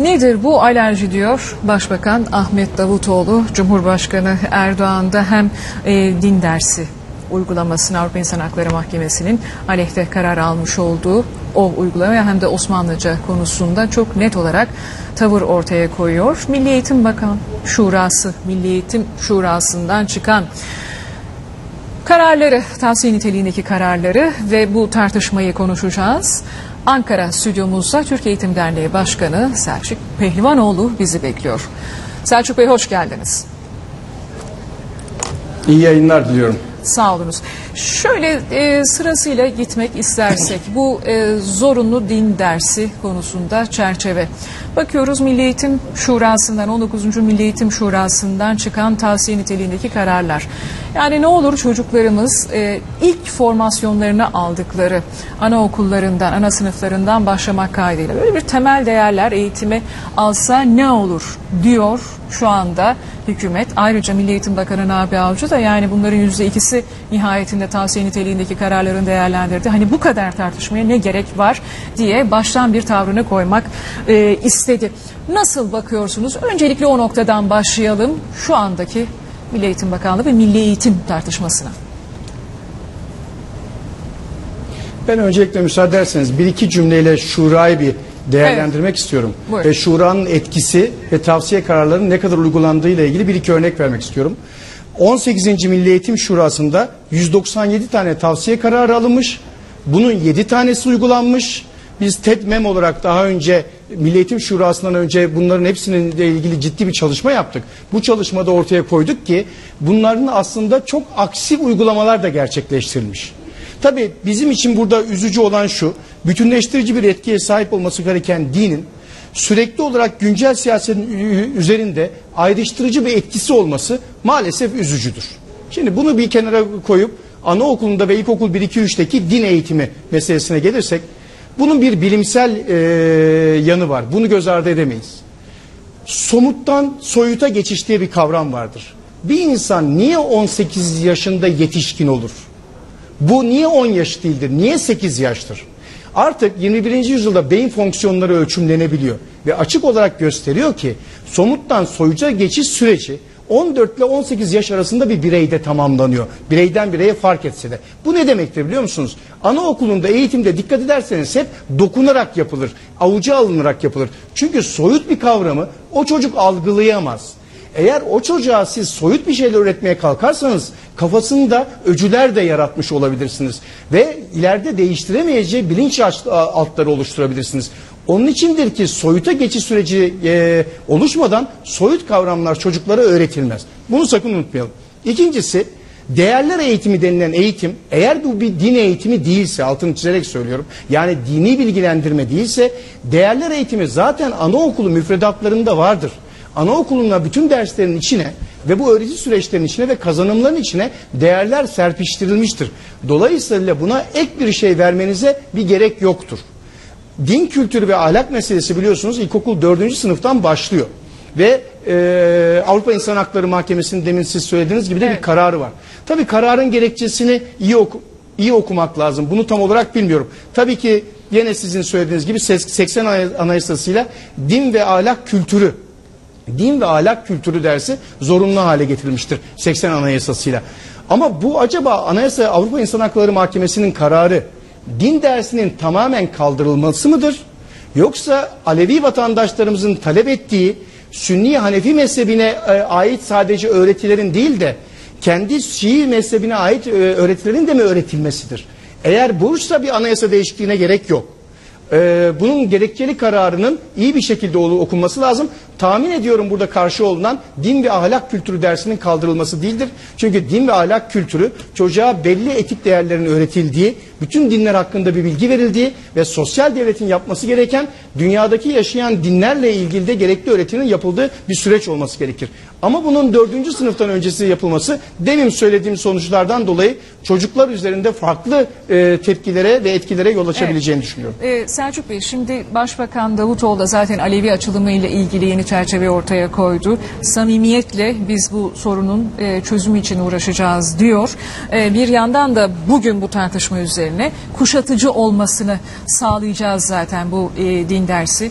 Nedir bu alerji diyor Başbakan Ahmet Davutoğlu. Cumhurbaşkanı Erdoğan da hem e, din dersi uygulamasını Avrupa İnsan Hakları Mahkemesi'nin aleyhte karar almış olduğu o uygulamaya hem de Osmanlıca konusunda çok net olarak tavır ortaya koyuyor. Milli Eğitim Bakan Şurası, Milli Eğitim Şurası'ndan çıkan Kararları, tavsiye niteliğindeki kararları ve bu tartışmayı konuşacağız. Ankara stüdyomuzda Türk Eğitim Derneği Başkanı Selçuk Pehlivanoğlu bizi bekliyor. Selçuk Bey hoş geldiniz. İyi yayınlar diliyorum. Sağ olunuz. Şöyle e, sırasıyla gitmek istersek bu e, zorunlu din dersi konusunda çerçeve. Bakıyoruz Milli Eğitim Şurası'ndan 19. Milli Eğitim Şurası'ndan çıkan tavsiye niteliğindeki kararlar. Yani ne olur çocuklarımız e, ilk formasyonlarını aldıkları anaokullarından, ana sınıflarından başlamak kaydıyla böyle bir temel değerler eğitimi alsa ne olur diyor şu anda hükümet. Ayrıca Milli Eğitim Bakanı Nabi Avcı da yani bunların yüzde ikisi nihayetinde tavsiye niteliğindeki kararların değerlendirdi. Hani bu kadar tartışmaya ne gerek var diye baştan bir tavrını koymak e, istedi. Nasıl bakıyorsunuz? Öncelikle o noktadan başlayalım. Şu andaki Milli Eğitim Bakanlığı ve Milli Eğitim tartışmasına. Ben öncelikle müsaade ederseniz bir iki cümleyle şurayı bir değerlendirmek istiyorum. Buyurun. Ve şuranın etkisi ve tavsiye kararlarının ne kadar uygulandığı ile ilgili bir iki örnek vermek istiyorum. 18. Milli Eğitim Şurası'nda 197 tane tavsiye kararı alınmış. Bunun 7 tanesi uygulanmış. Biz TEDMEM olarak daha önce Milli Eğitim Şurası'ndan önce bunların hepsinin ile ilgili ciddi bir çalışma yaptık. Bu çalışmada ortaya koyduk ki bunların aslında çok aksi uygulamalar da gerçekleştirilmiş. Tabii bizim için burada üzücü olan şu, bütünleştirici bir etkiye sahip olması gereken dinin sürekli olarak güncel siyasetin üzerinde ayrıştırıcı bir etkisi olması maalesef üzücüdür. Şimdi bunu bir kenara koyup anaokulunda ve ilkokul 1-2-3'teki din eğitimi meselesine gelirsek bunun bir bilimsel e, yanı var. Bunu göz ardı edemeyiz. Somuttan soyuta geçiş diye bir kavram vardır. Bir insan niye 18 yaşında yetişkin olur? Bu niye 10 yaş değildir? Niye 8 yaştır? Artık 21. yüzyılda beyin fonksiyonları ölçümlenebiliyor ve açık olarak gösteriyor ki somuttan soyuca geçiş süreci 14 ile 18 yaş arasında bir bireyde tamamlanıyor. Bireyden bireye fark etse de. Bu ne demektir biliyor musunuz? Anaokulunda eğitimde dikkat ederseniz hep dokunarak yapılır. Avuca alınarak yapılır. Çünkü soyut bir kavramı o çocuk algılayamaz. Eğer o çocuğa siz soyut bir şeyler üretmeye kalkarsanız kafasında öcüler de yaratmış olabilirsiniz. Ve ileride değiştiremeyeceği bilinç altları oluşturabilirsiniz. Onun içindir ki soyuta geçiş süreci e, oluşmadan soyut kavramlar çocuklara öğretilmez. Bunu sakın unutmayalım. İkincisi değerler eğitimi denilen eğitim eğer bu bir din eğitimi değilse altını çizerek söylüyorum. Yani dini bilgilendirme değilse değerler eğitimi zaten anaokulu müfredatlarında vardır anaokuluna bütün derslerin içine ve bu öğreti süreçlerinin içine ve kazanımların içine değerler serpiştirilmiştir. Dolayısıyla buna ek bir şey vermenize bir gerek yoktur. Din kültürü ve ahlak meselesi biliyorsunuz ilkokul 4. sınıftan başlıyor. Ve e, Avrupa İnsan Hakları Mahkemesi'nin demin siz söylediğiniz gibi de evet. bir kararı var. Tabi kararın gerekçesini iyi, oku, iyi okumak lazım. Bunu tam olarak bilmiyorum. Tabii ki yine sizin söylediğiniz gibi 80 Anayasası'yla din ve ahlak kültürü din ve ahlak kültürü dersi zorunlu hale getirilmiştir 80 Anayasası'yla. Ama bu acaba Anayasa Avrupa İnsan Hakları Mahkemesi'nin kararı din dersinin tamamen kaldırılması mıdır? Yoksa Alevi vatandaşlarımızın talep ettiği Sünni Hanefi mezhebine e, ait sadece öğretilerin değil de kendi Şii mezhebine ait e, öğretilerin de mi öğretilmesidir? Eğer buysa bir anayasa değişikliğine gerek yok. Ee, bunun gerekçeli kararının iyi bir şekilde okunması lazım tahmin ediyorum burada karşı olunan din ve ahlak kültürü dersinin kaldırılması değildir. Çünkü din ve ahlak kültürü çocuğa belli etik değerlerin öğretildiği, bütün dinler hakkında bir bilgi verildiği ve sosyal devletin yapması gereken dünyadaki yaşayan dinlerle ilgili de gerekli öğretinin yapıldığı bir süreç olması gerekir. Ama bunun dördüncü sınıftan öncesi yapılması demin söylediğim sonuçlardan dolayı çocuklar üzerinde farklı e, tepkilere ve etkilere yol açabileceğini evet. düşünüyorum. Ee, Selçuk Bey şimdi Başbakan Davutoğlu da zaten Alevi açılımı ile ilgili yeni çerçeve ortaya koydu. Samimiyetle biz bu sorunun e, çözümü için uğraşacağız diyor. E, bir yandan da bugün bu tartışma üzerine kuşatıcı olmasını sağlayacağız zaten bu e, din dersi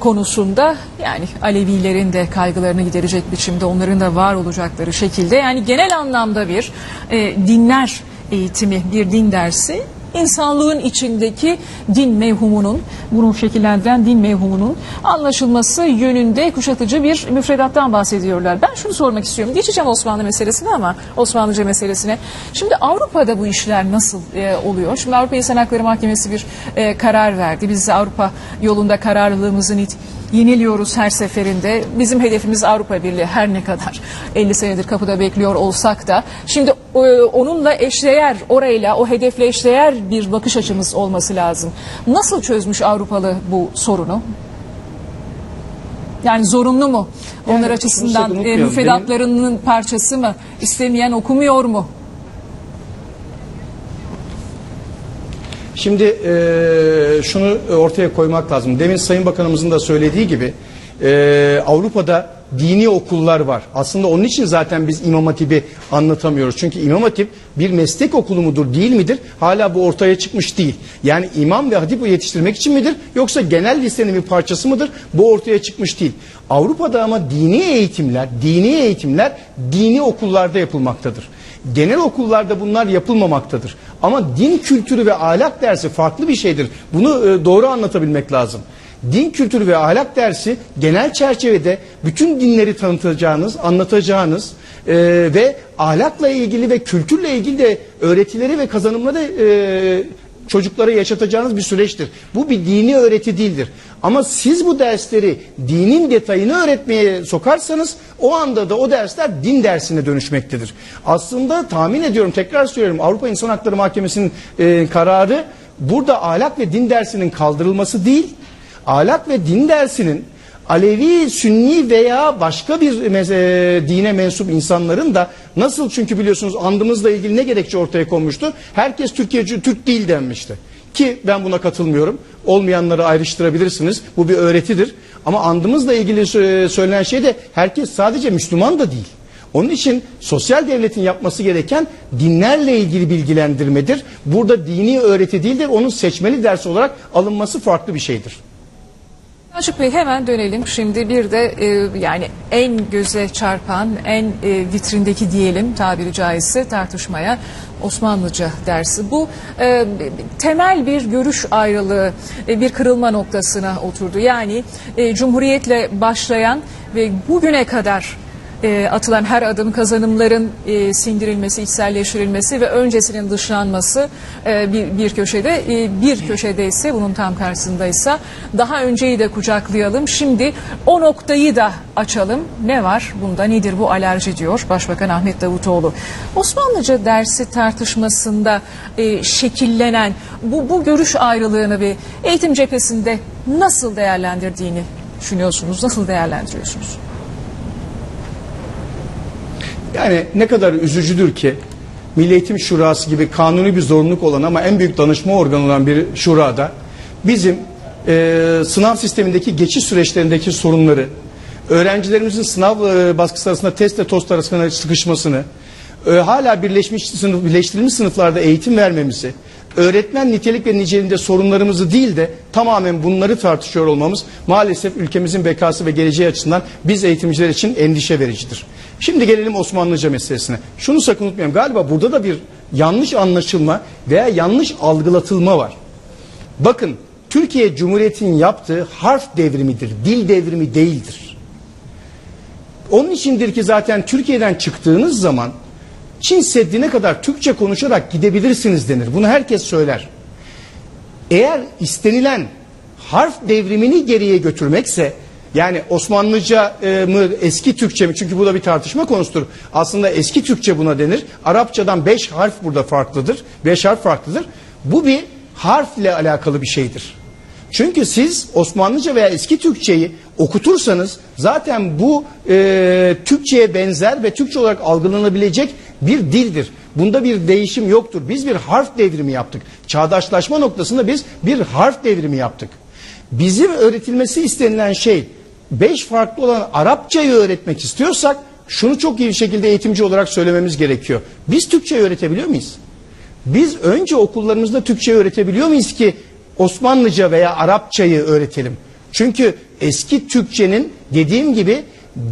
konusunda yani Alevilerin de kaygılarını giderecek biçimde onların da var olacakları şekilde yani genel anlamda bir e, dinler eğitimi, bir din dersi insanlığın içindeki din mevhumunun, bunu şekillendiren din mevhumunun anlaşılması yönünde kuşatıcı bir müfredattan bahsediyorlar. Ben şunu sormak istiyorum. Geçeceğim Osmanlı meselesine ama Osmanlıca meselesine. Şimdi Avrupa'da bu işler nasıl e, oluyor? Şimdi Avrupa İnsan Hakları Mahkemesi bir e, karar verdi. Biz Avrupa yolunda kararlılığımızın it yeniliyoruz her seferinde. Bizim hedefimiz Avrupa Birliği her ne kadar 50 senedir kapıda bekliyor olsak da. Şimdi e, onunla eşdeğer, orayla, o hedefle eşdeğer bir bakış açımız olması lazım. Nasıl çözmüş Avrupalı bu sorunu? Yani zorunlu mu? Onlar Yani şunu açısından e, müfredatlarının parçası mı? İstemeyen okumuyor mu? Şimdi e, şunu ortaya koymak lazım. Demin Sayın Bakanımızın da söylediği gibi e, Avrupa'da dini okullar var. Aslında onun için zaten biz İmam Hatip'i anlatamıyoruz. Çünkü İmam Hatip bir meslek okulu mudur değil midir? Hala bu ortaya çıkmış değil. Yani imam ve hatip yetiştirmek için midir? Yoksa genel listenin bir parçası mıdır? Bu ortaya çıkmış değil. Avrupa'da ama dini eğitimler, dini eğitimler dini okullarda yapılmaktadır. Genel okullarda bunlar yapılmamaktadır. Ama din kültürü ve ahlak dersi farklı bir şeydir. Bunu e, doğru anlatabilmek lazım. Din kültürü ve ahlak dersi genel çerçevede bütün dinleri tanıtacağınız, anlatacağınız e, ve ahlakla ilgili ve kültürle ilgili de öğretileri ve kazanımları e, çocuklara yaşatacağınız bir süreçtir. Bu bir dini öğreti değildir. Ama siz bu dersleri dinin detayını öğretmeye sokarsanız o anda da o dersler din dersine dönüşmektedir. Aslında tahmin ediyorum tekrar söylüyorum Avrupa İnsan Hakları Mahkemesi'nin e, kararı burada ahlak ve din dersinin kaldırılması değil, ahlak ve din dersinin Alevi, Sünni veya başka bir dine mensup insanların da nasıl çünkü biliyorsunuz andımızla ilgili ne gerekçe ortaya konmuştu? Herkes Türkiye Türk değil denmişti. Ki ben buna katılmıyorum. Olmayanları ayrıştırabilirsiniz. Bu bir öğretidir. Ama andımızla ilgili sö- söylenen şey de herkes sadece Müslüman da değil. Onun için sosyal devletin yapması gereken dinlerle ilgili bilgilendirmedir. Burada dini öğreti değildir. Onun seçmeli ders olarak alınması farklı bir şeydir. Selçuk Bey hemen dönelim. Şimdi bir de e, yani en göze çarpan, en e, vitrindeki diyelim tabiri caizse tartışmaya Osmanlıca dersi. Bu e, temel bir görüş ayrılığı, e, bir kırılma noktasına oturdu. Yani e, Cumhuriyetle başlayan ve bugüne kadar e, atılan her adım kazanımların e, sindirilmesi, içselleştirilmesi ve öncesinin dışlanması e, bir, bir köşede. E, bir köşede ise bunun tam karşısındaysa daha önceyi de kucaklayalım. Şimdi o noktayı da açalım. Ne var bunda nedir bu alerji diyor Başbakan Ahmet Davutoğlu. Osmanlıca dersi tartışmasında e, şekillenen bu, bu görüş ayrılığını ve eğitim cephesinde nasıl değerlendirdiğini düşünüyorsunuz? Nasıl değerlendiriyorsunuz? Yani ne kadar üzücüdür ki Milli Eğitim Şurası gibi kanuni bir zorunluluk olan ama en büyük danışma organı olan bir şurada bizim e, sınav sistemindeki geçiş süreçlerindeki sorunları, öğrencilerimizin sınav e, baskısı arasında testle tost arasında sıkışmasını, e, hala birleşmiş sınıf, birleştirilmiş sınıflarda eğitim vermemizi, öğretmen nitelik ve niceliğinde sorunlarımızı değil de tamamen bunları tartışıyor olmamız maalesef ülkemizin bekası ve geleceği açısından biz eğitimciler için endişe vericidir. Şimdi gelelim Osmanlıca meselesine. Şunu sakın unutmayalım. Galiba burada da bir yanlış anlaşılma veya yanlış algılatılma var. Bakın Türkiye Cumhuriyeti'nin yaptığı harf devrimidir, dil devrimi değildir. Onun içindir ki zaten Türkiye'den çıktığınız zaman Çin Seddi'ne kadar Türkçe konuşarak gidebilirsiniz denir. Bunu herkes söyler. Eğer istenilen harf devrimini geriye götürmekse yani Osmanlıca e, mı eski Türkçe mi? Çünkü bu da bir tartışma konusudur. Aslında eski Türkçe buna denir. Arapçadan beş harf burada farklıdır. Beş harf farklıdır. Bu bir harfle alakalı bir şeydir. Çünkü siz Osmanlıca veya eski Türkçeyi okutursanız zaten bu e, Türkçeye benzer ve Türkçe olarak algılanabilecek bir dildir. Bunda bir değişim yoktur. Biz bir harf devrimi yaptık. Çağdaşlaşma noktasında biz bir harf devrimi yaptık. Bizim öğretilmesi istenilen şey beş farklı olan Arapçayı öğretmek istiyorsak şunu çok iyi bir şekilde eğitimci olarak söylememiz gerekiyor. Biz Türkçe öğretebiliyor muyuz? Biz önce okullarımızda Türkçe öğretebiliyor muyuz ki Osmanlıca veya Arapçayı öğretelim? Çünkü eski Türkçenin dediğim gibi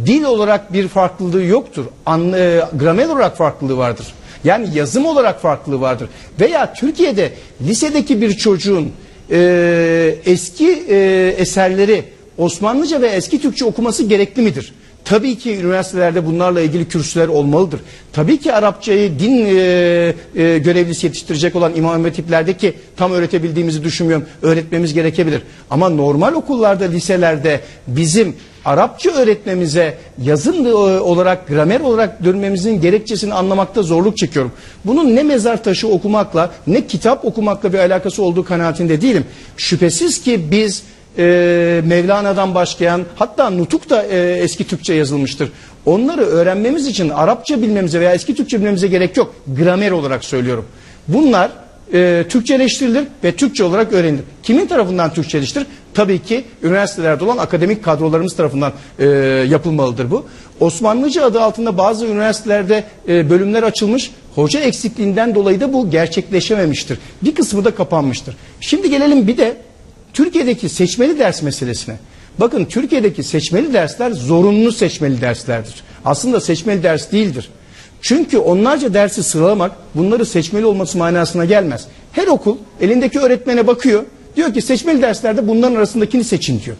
dil olarak bir farklılığı yoktur. An, e, gramer olarak farklılığı vardır. Yani yazım olarak farklılığı vardır. Veya Türkiye'de lisedeki bir çocuğun e, eski e, eserleri Osmanlıca ve eski Türkçe okuması gerekli midir? Tabii ki üniversitelerde bunlarla ilgili kürsüler olmalıdır. Tabii ki Arapçayı din e, e, görevlisi yetiştirecek olan imam hatiplerdeki tam öğretebildiğimizi düşünmüyorum. Öğretmemiz gerekebilir. Ama normal okullarda, liselerde bizim Arapça öğretmemize yazın e, olarak, gramer olarak dönmemizin gerekçesini anlamakta zorluk çekiyorum. Bunun ne mezar taşı okumakla ne kitap okumakla bir alakası olduğu kanaatinde değilim. Şüphesiz ki biz e, Mevlana'dan başlayan hatta Nutuk da e, eski Türkçe yazılmıştır. Onları öğrenmemiz için Arapça bilmemize veya eski Türkçe bilmemize gerek yok. Gramer olarak söylüyorum. Bunlar e, Türkçeleştirilir ve Türkçe olarak öğrenilir. Kimin tarafından Türkçeleştirilir? Tabii ki üniversitelerde olan akademik kadrolarımız tarafından e, yapılmalıdır bu. Osmanlıca adı altında bazı üniversitelerde e, bölümler açılmış. Hoca eksikliğinden dolayı da bu gerçekleşememiştir. Bir kısmı da kapanmıştır. Şimdi gelelim bir de Türkiye'deki seçmeli ders meselesine. Bakın Türkiye'deki seçmeli dersler zorunlu seçmeli derslerdir. Aslında seçmeli ders değildir. Çünkü onlarca dersi sıralamak bunları seçmeli olması manasına gelmez. Her okul elindeki öğretmene bakıyor. Diyor ki seçmeli derslerde bunların arasındakini seçin diyor.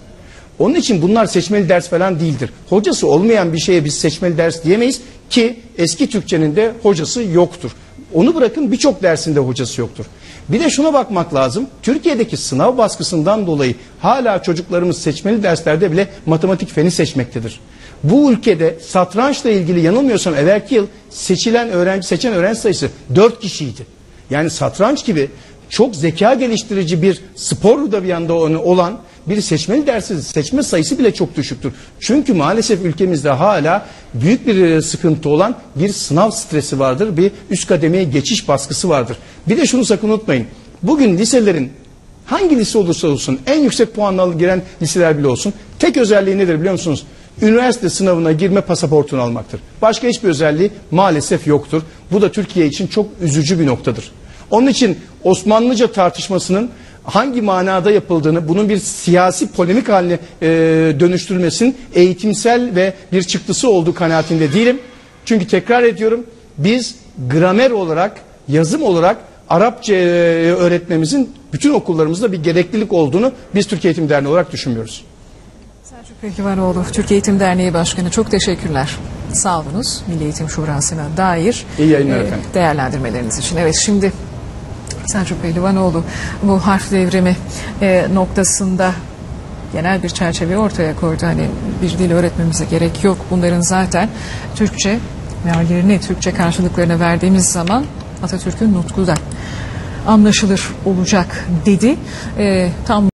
Onun için bunlar seçmeli ders falan değildir. Hocası olmayan bir şeye biz seçmeli ders diyemeyiz ki eski Türkçenin de hocası yoktur. Onu bırakın birçok dersinde hocası yoktur. Bir de şuna bakmak lazım. Türkiye'deki sınav baskısından dolayı hala çocuklarımız seçmeli derslerde bile matematik feni seçmektedir. Bu ülkede satrançla ilgili yanılmıyorsam evvelki yıl seçilen öğrenci seçen öğrenci sayısı 4 kişiydi. Yani satranç gibi çok zeka geliştirici bir spor da bir yanda olan bir seçmeli dersi seçme sayısı bile çok düşüktür. Çünkü maalesef ülkemizde hala büyük bir e, sıkıntı olan bir sınav stresi vardır. Bir üst kademeye geçiş baskısı vardır. Bir de şunu sakın unutmayın. Bugün liselerin hangi lise olursa olsun en yüksek puanla giren liseler bile olsun tek özelliği nedir biliyor musunuz? Üniversite sınavına girme pasaportunu almaktır. Başka hiçbir özelliği maalesef yoktur. Bu da Türkiye için çok üzücü bir noktadır. Onun için Osmanlıca tartışmasının hangi manada yapıldığını, bunun bir siyasi polemik haline e, dönüştürülmesinin eğitimsel ve bir çıktısı olduğu kanaatinde değilim. Çünkü tekrar ediyorum biz gramer olarak, yazım olarak Arapça e, öğretmemizin bütün okullarımızda bir gereklilik olduğunu biz Türkiye Eğitim Derneği olarak düşünmüyoruz. Selçuk Pehlivaroğlu, Türkiye Eğitim Derneği Başkanı çok teşekkürler. Sağ olunuz Milli Eğitim Şurası'na dair İyi efendim. değerlendirmeleriniz için. Evet şimdi Selçuk Pehlivanoğlu bu harf devrimi e, noktasında genel bir çerçeve ortaya koydu. Hani bir dil öğretmemize gerek yok. Bunların zaten Türkçe meallerini, Türkçe karşılıklarını verdiğimiz zaman Atatürk'ün nutku da anlaşılır olacak dedi. E, tam